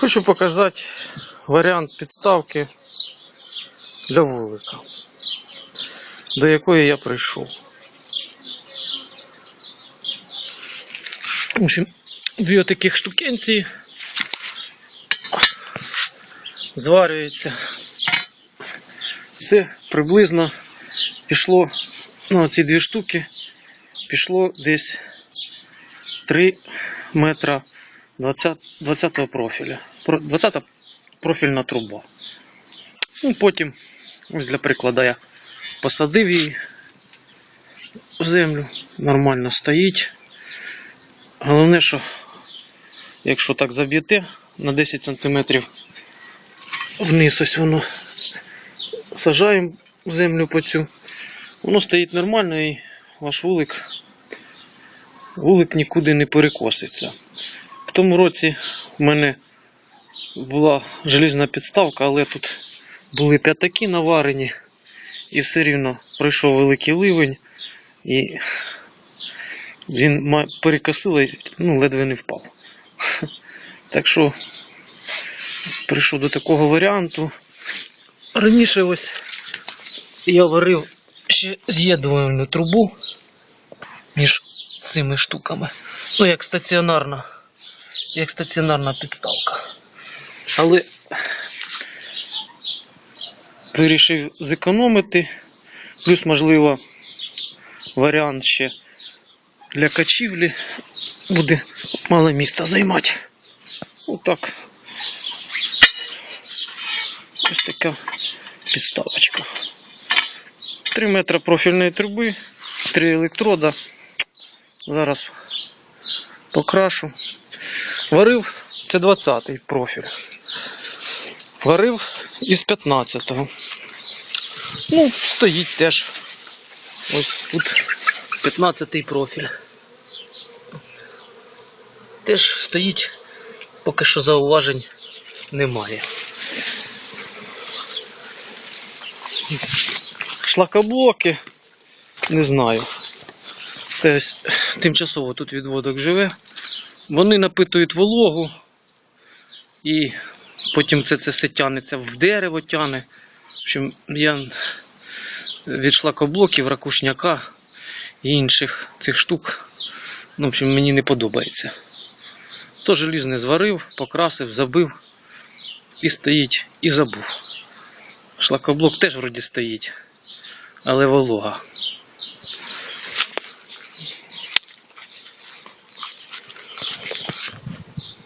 Хочу показати варіант підставки для вулика, до якої я прийшов. В общем, дві таких штукенці зварюються. Це приблизно пішло, ну, ці дві штуки пішло десь 3 метра 20, 20 профіля. Про- 20 профільна труба. Ну, потім, ось для прикладу, я посадив її в землю, нормально стоїть. Головне, що якщо так заб'єте на 10 см вниз ось воно сажаємо землю по цю, воно стоїть нормально і ваш вулик, вулик нікуди не перекоситься. В тому році в мене була желізна підставка, але тут були п'ятаки наварені, і все рівно пройшов великий ливень, і він перекосило, ну, ледве не впав. Так що прийшов до такого варіанту. Раніше ось я варив ще з'єднувальну трубу між цими штуками. Ну, як стаціонарна, як стаціонарна підставка. Але вирішив зекономити. Плюс, можливо, варіант ще для качівлі буде мало міста займати. Отак. Ось така підставочка. 3 метри профільної труби, 3 електрода. Зараз покрашу. Варив це 20-й профіль. Варив із 15-го. Ну, стоїть теж. Ось тут 15-й профіль. Теж стоїть, поки що зауважень немає. Шлакоблоки, не знаю. Це ось тимчасово тут відводок живе. Вони напитують вологу і потім це, це все тянеться в дерево тяне. В общем, я від шлакоблоків, ракушняка і інших цих штук, ну, в общем, мені не подобається. То желізне зварив, покрасив, забив і стоїть, і забув. Шлакоблок теж вроді стоїть, але волога.